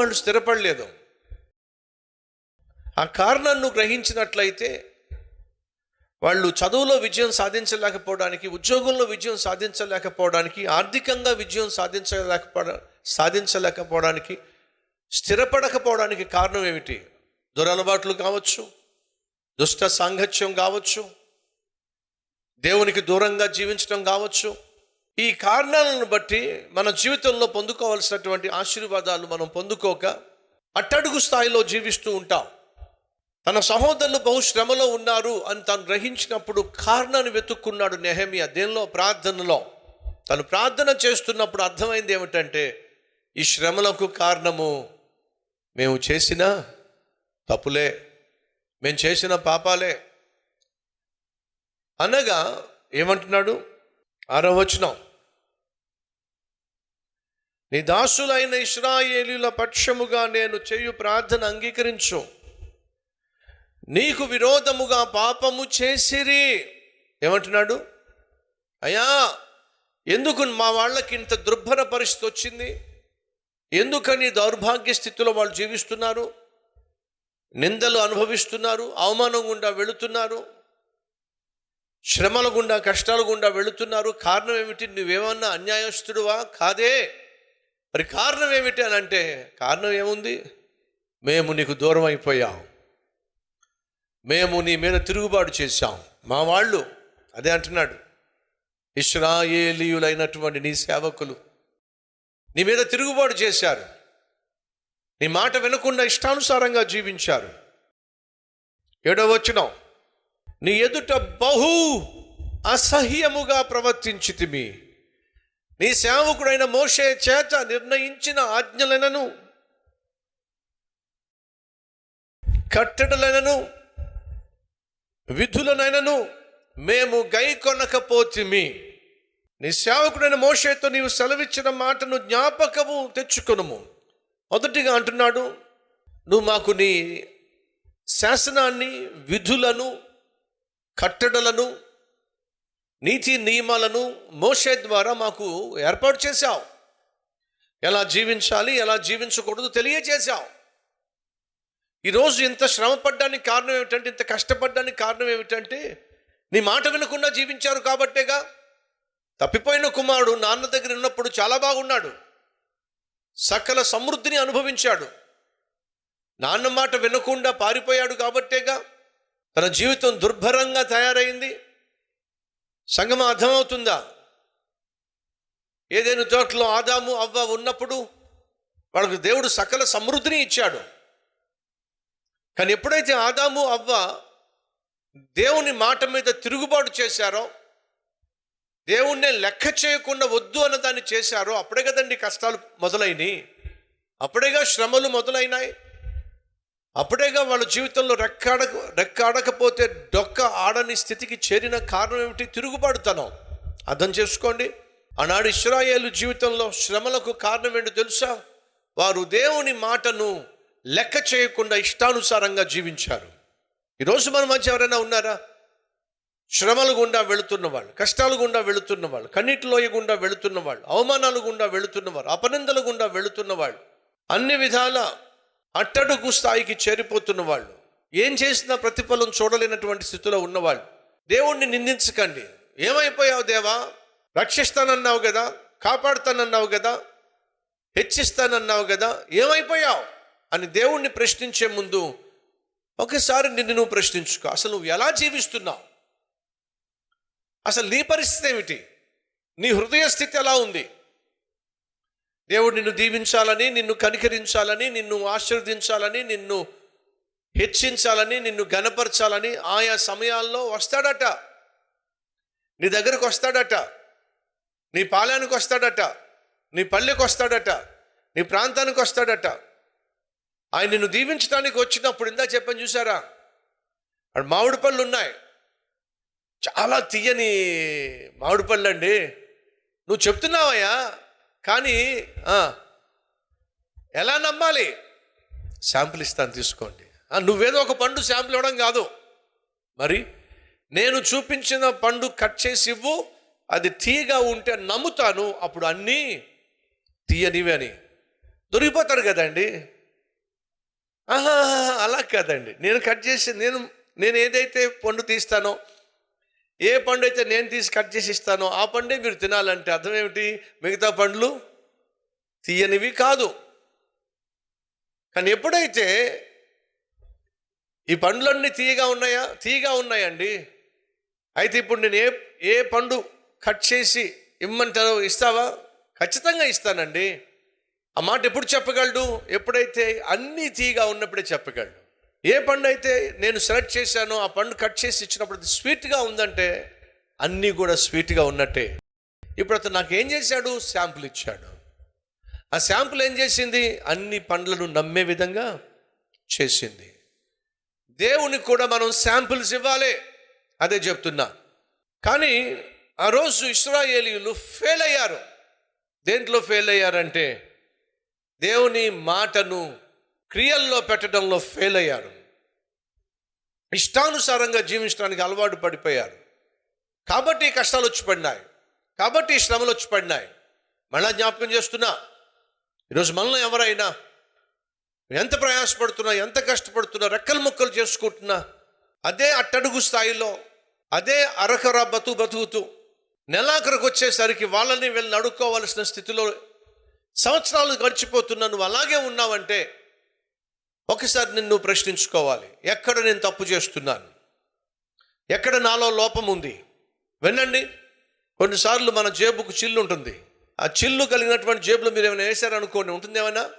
వాళ్ళు స్థిరపడలేదు. ఆ కారణాన్ని గ్రహించినట్లయితే వాళ్ళు చదువులో విజయం సాధించలేకపోవడానికి ఉద్యోగంలో విజయం సాధించలేకపోవడానికి ఆర్థికంగా విజయం సాధించలేకపో సాధించలేకపోవడానికి స్థిరపడకపోవడానికి కారణం ఏమిటి? దురలవాట్లు కావచ్చు దుష్ట సాంగత్యం కావచ్చు దేవునికి దూరంగా జీవించడం కావచ్చు ఈ కారణాలను బట్టి మన జీవితంలో పొందుకోవాల్సినటువంటి ఆశీర్వాదాలు మనం పొందుకోక అట్టడుగు స్థాయిలో జీవిస్తూ ఉంటాం. తన సహోదరులు బహు శ్రమలో ఉన్నారు అని తాను గ్రహించినప్పుడు కారణాన్ని వెతుక్కున్నాడు నెహమియా. దేనిలో? ప్రార్థనలో. తను ప్రార్థన చేస్తున్నప్పుడు అర్థమైంది ఏమిటంటే ఈ శ్రమలకు కారణము మేము చేసిన తప్పులే. మేము చేసిన పాపాలే. అనగా ఏమంటున్నాడు? ఆరో వచనం నీ దాసులైన ఇస్రాయేలీల పక్షముగా నేను చేయు ప్రార్థన అంగీకరించు. నీకు విరోధముగా పాపము చేసిరి. ఏమంటున్నాడు? అయ్యా ఎందుకు మా వాళ్ళకి ఇంత దుర్భర పరిస్థితి వచ్చింది? ఎందుకని దౌర్భాగ్య స్థితిలో వాళ్ళు జీవిస్తున్నారు? నిందలు అనుభవిస్తున్నారు అవమానం గుండా వెళుతున్నారు? శ్రమల గుండా కష్టాల గుండా వెళుతున్నారు. కారణం ఏమిటి? నువ్వేమన్నా అన్యాయస్తుడువా? కాదే. మరి కారణం ఏమిటి అని అంటే కారణం ఏముంది? మేము నీకు దూరం అయిపోయాం. మేము నీ మీద తిరుగుబాటు చేశాం. మా వాళ్ళు అదే అంటున్నాడు. ఇస్రాయేలీయులైనటువంటి నీ సేవకులు నీ మీద తిరుగుబాటు చేశారు. నీ మాట వినకుండా ఇష్టానుసారంగా జీవించారు. ఏడవ వచ్చినాం నీ ఎదుట బహు అసహ్యముగా ప్రవర్తించితిమి. నీ సేవకుడైన మోషే చేత నిర్ణయించిన ఆజ్ఞలనను కట్టడలనను విధులనైనను మేము గై కొనకపోతిమి నీ సేవకుడైన మోషేతో నీవు సెలవిచ్చిన మాటను జ్ఞాపకము తెచ్చుకొనుము. మొదటిగా అంటున్నాడు నువ్వు మాకు నీ శాసనాన్ని విధులను కట్టడలను నీతి నియమాలను మోషే ద్వారా మాకు ఏర్పాటు చేశావు. ఎలా జీవించాలి ఎలా జీవించకూడదు తెలియజేశావు. ఈరోజు ఇంత శ్రమ పడ్డానికి కారణం ఏమిటంటే ఇంత కష్టపడ్డానికి కారణం ఏమిటంటే నీ మాట వినకుండా జీవించారు కాబట్టేగా తప్పిపోయిన కుమారుడు నాన్న దగ్గర ఉన్నప్పుడు చాలా బాగున్నాడు. సకల సమృద్ధిని అనుభవించాడు. నాన్న మాట వినకుండా పారిపోయాడు కాబట్టేగా తన జీవితం దుర్భరంగా తయారైంది. సంగమ అర్థమవుతుందా? ఏదైనా తోటలో ఆదాము అవ్వ ఉన్నప్పుడు వాళ్ళకు దేవుడు సకల సమృద్ధిని ఇచ్చాడు. కానీ ఎప్పుడైతే ఆదాము అవ్వ దేవుని మాట మీద తిరుగుబాటు చేశారో దేవుణ్ణే లెక్క చేయకుండా వద్దు అన్న దాన్ని చేశారో అప్పుడే కదండి కష్టాలు మొదలైనవి అప్పుడేగా శ్రమలు మొదలైనాయి. అప్పుడేగా వాళ్ళ జీవితంలో రెక్కాడ రెక్కాడకపోతే డొక్క ఆడని స్థితికి చేరిన కారణం ఏమిటి? తిరుగుబాటుతనం. అర్థం చేసుకోండి. ఆనాడు ఇస్రాయేలు జీవితంలో శ్రమలకు కారణం ఏంటో తెలుసా? వారు దేవుని మాటను లెక్క చేయకుండా ఇష్టానుసారంగా జీవించారు. ఈరోజు మన మధ్య ఎవరైనా ఉన్నారా? శ్రమల గుండా వెళుతున్న వాళ్ళు కష్టాల గుండా వెళుతున్న వాళ్ళు కన్నీటిలోయ గుండా వెళుతున్న వాళ్ళు అవమానాల గుండా వెళుతున్నవారు అపనిందల గుండా వెళుతున్న వాళ్ళు అన్ని విధాల అట్టడుగు స్థాయికి చేరిపోతున్న వాళ్ళు ఏం చేసినా ప్రతిఫలం చూడలేనటువంటి స్థితిలో ఉన్నవాళ్ళు దేవుణ్ణి నిందించకండి. ఏమైపోయావు దేవా? రక్షిస్తానన్నావు కదా? కాపాడుతానన్నావు కదా? హెచ్చిస్తానన్నావు కదా? ఏమైపోయావు? అని దేవుణ్ణి ప్రశ్నించే ముందు ఒకసారి నిన్ను నువ్వు ప్రశ్నించుకో. అసలు నువ్వు ఎలా జీవిస్తున్నావు? అసలు నీ పరిస్థితి ఏమిటి? నీ హృదయ స్థితి ఎలా ఉంది? దేవుడు నిన్ను దీవించాలని నిన్ను కనికరించాలని నిన్ను ఆశీర్వదించాలని నిన్ను హెచ్చించాలని నిన్ను గనపరచాలని ఆయా సమయాల్లో వస్తాడట. నీ దగ్గరకు వస్తాడట. నీ పాలనకు వస్తాడట. నీ పల్లెకి వస్తాడట. నీ ప్రాంతానికి వస్తాడట. ఆయన నిన్ను దీవించడానికి వచ్చినప్పుడు ఇందా చెప్పని చూసారా? అక్కడ మామిడి పళ్ళు ఉన్నాయి. చాలా తీయని మామిడి పళ్ళు అండి. నువ్వు చెప్తున్నావయ్యా? కానీ ఎలా నమ్మాలి? శాంపుల్ ఇస్తాను తీసుకోండి. నువ్వేదో ఒక పండు శాంపుల్ ఇవ్వడం కాదు. మరి నేను చూపించిన పండు కట్ చేసి ఇవ్వు అది తీయగా ఉంటే నమ్ముతాను అప్పుడు అన్నీ తీయనివి అని. దొరికిపోతాడు కదండి. ఆహా అలా కాదండి. నేను కట్ చేసి నేను నేను ఏదైతే పండు తీస్తానో ఏ పండు అయితే నేను తీసి కట్ చేసి ఇస్తానో ఆ పండే మీరు తినాలంటే అర్థం ఏమిటి? మిగతా పండ్లు తీయనివి కాదు. కానీ ఎప్పుడైతే ఈ పండ్లన్నీ తీయగా ఉన్నాయా? తీయగా ఉన్నాయండి. అయితే ఇప్పుడు నేను ఏ ఏ పండు కట్ చేసి ఇమ్మంటారో ఇస్తావా? ఖచ్చితంగా ఇస్తానండి. ఆ మాట ఎప్పుడు చెప్పగలడు? ఎప్పుడైతే అన్నీ తీగా ఉన్నప్పుడే చెప్పగలడు. ఏ పండు అయితే నేను సెలెక్ట్ చేశానో ఆ పండు కట్ చేసి ఇచ్చినప్పుడు స్వీట్గా ఉందంటే అన్నీ కూడా స్వీట్గా ఉన్నట్టే. ఇప్పుడు అతను నాకు ఏం చేశాడు? శాంపుల్ ఇచ్చాడు. ఆ శాంపుల్ ఏం చేసింది? అన్ని పండ్లను నమ్మే విధంగా చేసింది. దేవునికి కూడా మనం శాంపుల్స్ ఇవ్వాలి. అదే చెప్తున్నా. కానీ ఆ రోజు ఇస్రాయేలీలు ఫెయిల్ అయ్యారు. దేంట్లో ఫెయిల్ అయ్యారంటే దేవుని మాటను క్రియల్లో పెట్టడంలో ఫెయిల్ అయ్యారు. ఇష్టానుసారంగా జీవించడానికి అలవాటు పడిపోయారు. కాబట్టి కష్టాలు వచ్చి పడినాయి. కాబట్టి శ్రమలు వచ్చి పడినాయి. మళ్ళా జ్ఞాపకం చేస్తున్నా ఈరోజు మనలో ఎవరైనా ఎంత ప్రయాసపడుతున్నా ఎంత కష్టపడుతున్నా రెక్కలు ముక్కలు చేసుకుంటున్నా అదే అట్టడుగు స్థాయిలో అదే అరకర బతు బతుకుతూ నెలాఖరికి వచ్చేసరికి వాళ్ళని వెళ్ళి అడుక్కోవాల్సిన స్థితిలో సంవత్సరాలు గడిచిపోతున్నా నువ్వు అలాగే ఉన్నావంటే ఒకసారి నిన్ను ప్రశ్నించుకోవాలి. ఎక్కడ నేను తప్పు చేస్తున్నాను? ఎక్కడ నాలో లోపం ఉంది? వినండి. కొన్నిసార్లు మన జేబుకు చిల్లు ఉంటుంది. ఆ చిల్లు కలిగినటువంటి జేబులో మీరు ఏమైనా వేశారనుకోండి ఉంటుంది ఏమైనా?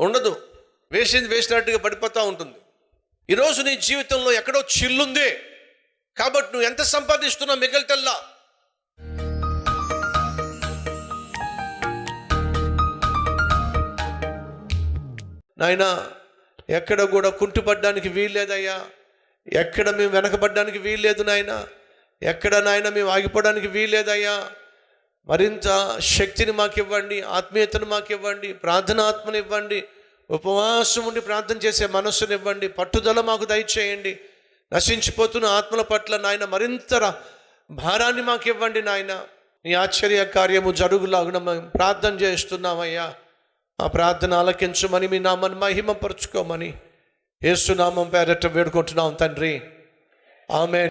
ఉండదు. వేసింది వేసినట్టుగా పడిపోతూ ఉంటుంది. ఈరోజు నీ జీవితంలో ఎక్కడో చిల్లుంది. కాబట్టి నువ్వు ఎంత సంపాదిస్తున్నావు మిగిలితల్లా? నాయనా ఎక్కడ కూడా కుంటుపడ్డానికి వీల్లేదయ్యా ఎక్కడ మేము వెనకబడ్డానికి వీల్లేదు నాయన. ఎక్కడ నాయన మేము ఆగిపోవడానికి వీల్లేదయ్యా మరింత శక్తిని మాకు ఇవ్వండి ఆత్మీయతను మాకు ఇవ్వండి ప్రార్థనాత్మని ఇవ్వండి ఉపవాసం ఉండి ప్రార్థన చేసే మనస్సును ఇవ్వండి పట్టుదల మాకు దయచేయండి. నశించిపోతున్న ఆత్మల పట్ల నాయన మరింత భారాన్ని మాకు ఇవ్వండి నాయన. నీ ఆశ్చర్య కార్యము జరుగులాగున మేము ప్రార్థన చేస్తున్నామయ్యా. ఆ ప్రార్థన ఆలకించమని మీ నామాన్ని మహిమపరుచుకోమని ఏసునామం పేరట వేడుకుంటున్నాం తండ్రి. ఆమె